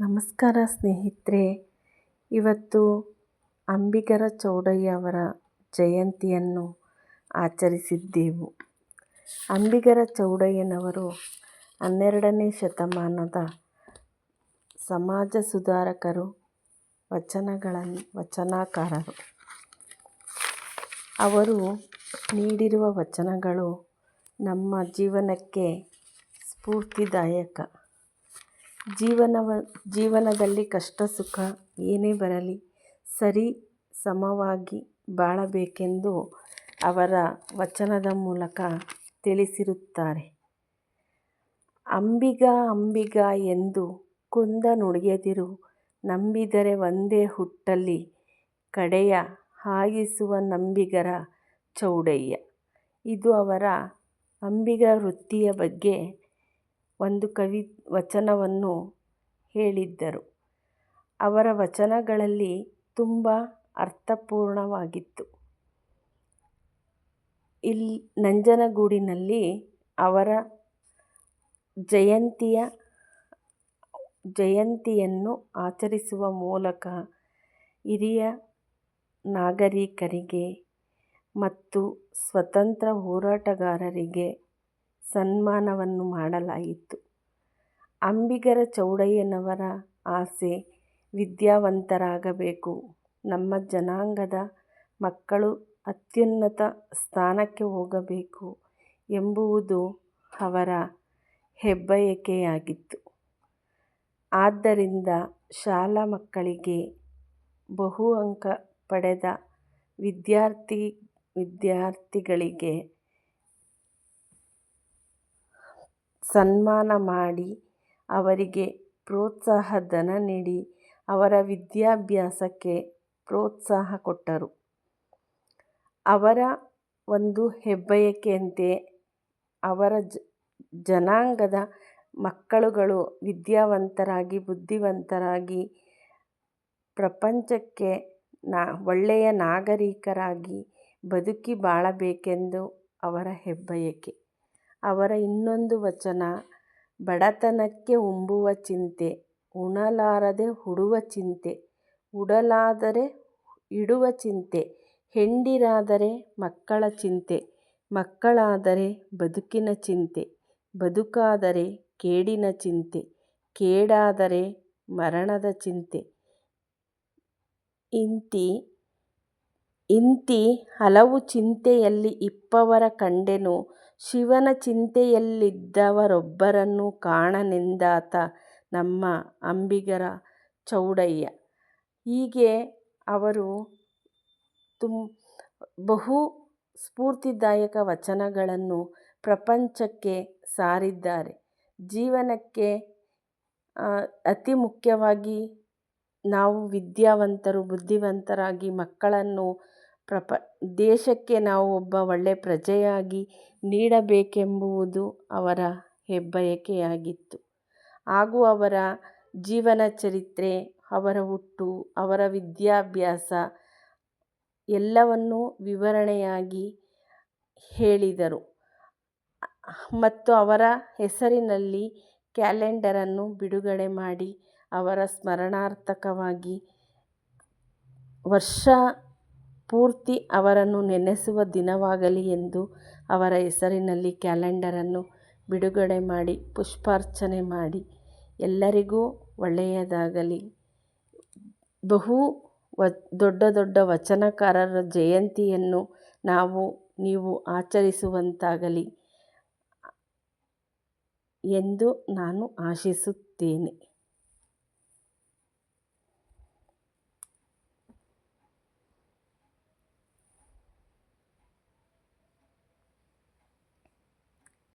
ನಮಸ್ಕಾರ ಸ್ನೇಹಿತರೆ. ಇವತ್ತು ಅಂಬಿಗರ ಚೌಡಯ್ಯ ಅವರ ಜಯಂತಿಯನ್ನು ಆಚರಿಸಿದ್ದೆವು. ಅಂಬಿಗರ ಚೌಡಯ್ಯನವರು ಹನ್ನೆರಡನೇ ಶತಮಾನದ ಸಮಾಜ ಸುಧಾರಕರು ವಚನಗಳನ್ನು ವಚನಕಾರರು. ಅವರು ನೀಡಿರುವ ವಚನಗಳು ನಮ್ಮ ಜೀವನಕ್ಕೆ ಸ್ಫೂರ್ತಿದಾಯಕ. ಜೀವನವ, ಜೀವನದಲ್ಲಿ ಕಷ್ಟ, ಸುಖ ಏನೇ ಬರಲಿ ಸರಿ ಸಮವಾಗಿ ಬಾಳಬೇಕೆಂದು ಅವರ ವಚನದ ಮೂಲಕ ತಿಳಿಸಿರುತ್ತಾರೆ. ಅಂಬಿಗ ಅಂಬಿಗ ಎಂದು ಕುಂದ ನುಡಿಯದಿರು, ನಂಬಿದರೆ ಒಂದೇ ಹುಟ್ಟಲ್ಲಿ ಕಡೆಯ ಹಾಯಿಸುವ ನಂಬಿಗರ ಚೌಡಯ್ಯ. ಇದು ಅವರ ಅಂಬಿಗ ವೃತ್ತಿಯ ಬಗ್ಗೆ ಒಂದು ಕವಿ ವಚನವನ್ನು ಹೇಳಿದ್ದರು. ಅವರ ವಚನಗಳಲ್ಲಿ ತುಂಬ ಅರ್ಥಪೂರ್ಣವಾಗಿತ್ತು. ಇಲ್ಲಿ ನಂಜನಗೂಡಿನಲ್ಲಿ ಅವರ ಜಯಂತಿಯ, ಜಯಂತಿಯನ್ನು ಆಚರಿಸುವ ಮೂಲಕ ಹಿರಿಯ ನಾಗರಿಕರಿಗೆ ಮತ್ತು ಸ್ವತಂತ್ರ ಹೋರಾಟಗಾರರಿಗೆ ಸನ್ಮಾನವನ್ನು ಮಾಡಲಾಯಿತು. ಅಂಬಿಗರ ಚೌಡಯ್ಯನವರ ಆಸೆ ವಿದ್ಯಾವಂತರಾಗಬೇಕು. ನಮ್ಮ ಜನಾಂಗದ ಮಕ್ಕಳು ಅತ್ಯುನ್ನತ ಸ್ಥಾನಕ್ಕೆ ಹೋಗಬೇಕು ಎಂಬುವುದು ಅವರ ಹೆಬ್ಬಯಕೆಯಾಗಿತ್ತು. ಆದ್ದರಿಂದ ಶಾಲಾ ಮಕ್ಕಳಿಗೆ ಬಹು ಅಂಕ ಪಡೆದ ವಿದ್ಯಾರ್ಥಿ ವಿದ್ಯಾರ್ಥಿಗಳಿಗೆ ಸನ್ಮಾನ ಮಾಡಿ ಅವರಿಗೆ ಪ್ರೋತ್ಸಾಹ ಧನ ನೀಡಿ ಅವರ ವಿದ್ಯಾಭ್ಯಾಸಕ್ಕೆ ಪ್ರೋತ್ಸಾಹ ಕೊಟ್ಟರು. ಅವರ ಒಂದು ಹೆಬ್ಬಯಕೆಯಂತೆ ಅವರ ಜನಾಂಗದ ಮಕ್ಕಳುಗಳು ವಿದ್ಯಾವಂತರಾಗಿ, ಬುದ್ಧಿವಂತರಾಗಿ, ಪ್ರಪಂಚಕ್ಕೆ ನಾ, ಒಳ್ಳೆಯ ನಾಗರಿಕರಾಗಿ ಬದುಕಿ ಬಾಳಬೇಕೆಂದು ಅವರ ಹೆಬ್ಬಯಕೆ. ಅವರ ಇನ್ನೊಂದು ವಚನ, ಬಡತನಕ್ಕೆ ಉಂಬುವ ಚಿಂತೆ, ಉಣಲಾರದೆ ಹುಡುವ ಚಿಂತೆ, ಉಡಲಾದರೆ ಇಡುವ ಚಿಂತೆ, ಹೆಂಡಿರಾದರೆ ಮಕ್ಕಳ ಚಿಂತೆ, ಮಕ್ಕಳಾದರೆ ಬದುಕಿನ ಚಿಂತೆ, ಬದುಕಾದರೆ ಕೇಡಿನ ಚಿಂತೆ, ಕೇಡಾದರೆ ಮರಣದ ಚಿಂತೆ. ಇಂತಿ ಇಂತಿ ಹಲವು ಚಿಂತೆಯಲ್ಲಿ ಇಪ್ಪವರ ಕಂಡೆನು. ಶಿವನ ಚಿಂತೆಯಲ್ಲಿದ್ದವರೊಬ್ಬರನ್ನು ಕಾಣನೆಂದಾತ ನಮ್ಮ ಅಂಬಿಗರ ಚೌಡಯ್ಯ. ಹೀಗೆ ಅವರು ಬಹು ಸ್ಫೂರ್ತಿದಾಯಕ ವಚನಗಳನ್ನು ಪ್ರಪಂಚಕ್ಕೆ ಸಾರಿದ್ದಾರೆ. ಜೀವನಕ್ಕೆ ಅತಿ ಮುಖ್ಯವಾಗಿ ನಾವು ವಿದ್ಯಾವಂತರು, ಬುದ್ಧಿವಂತರಾಗಿ ಮಕ್ಕಳನ್ನು ಪ್ರಪ, ದೇಶಕ್ಕೆ ನಾವು ಒಬ್ಬ ಒಳ್ಳೆಯ ಪ್ರಜೆಯಾಗಿ ನೀಡಬೇಕೆಂಬುವುದು ಅವರ ಹೆಬ್ಬಯಕೆಯಾಗಿತ್ತು. ಹಾಗೂ ಅವರ ಜೀವನ ಚರಿತ್ರೆ, ಅವರ ಹುಟ್ಟು, ಅವರ ವಿದ್ಯಾಭ್ಯಾಸ ಎಲ್ಲವನ್ನೂ ವಿವರಣೆಯಾಗಿ ಹೇಳಿದರು. ಮತ್ತು ಅವರ ಹೆಸರಿನಲ್ಲಿ ಕ್ಯಾಲೆಂಡರನ್ನು ಬಿಡುಗಡೆ ಮಾಡಿ ಅವರ ಸ್ಮರಣಾರ್ಥಕವಾಗಿ ವರ್ಷ ಪೂರ್ತಿ ಅವರನ್ನು ನೆನೆಸುವ ದಿನವಾಗಲಿ ಎಂದು ಅವರ ಹೆಸರಿನಲ್ಲಿ ಕ್ಯಾಲೆಂಡರನ್ನು ಬಿಡುಗಡೆ ಮಾಡಿ ಪುಷ್ಪಾರ್ಚನೆ ಮಾಡಿ. ಎಲ್ಲರಿಗೂ ಒಳ್ಳೆಯದಾಗಲಿ. ಬಹು ವ, ದೊಡ್ಡ ದೊಡ್ಡ ವಚನಕಾರರ ಜಯಂತಿಯನ್ನು ನಾವು, ನೀವು ಆಚರಿಸುವಂತಾಗಲಿ ಎಂದು ನಾನು ಆಶಿಸುತ್ತೇನೆ.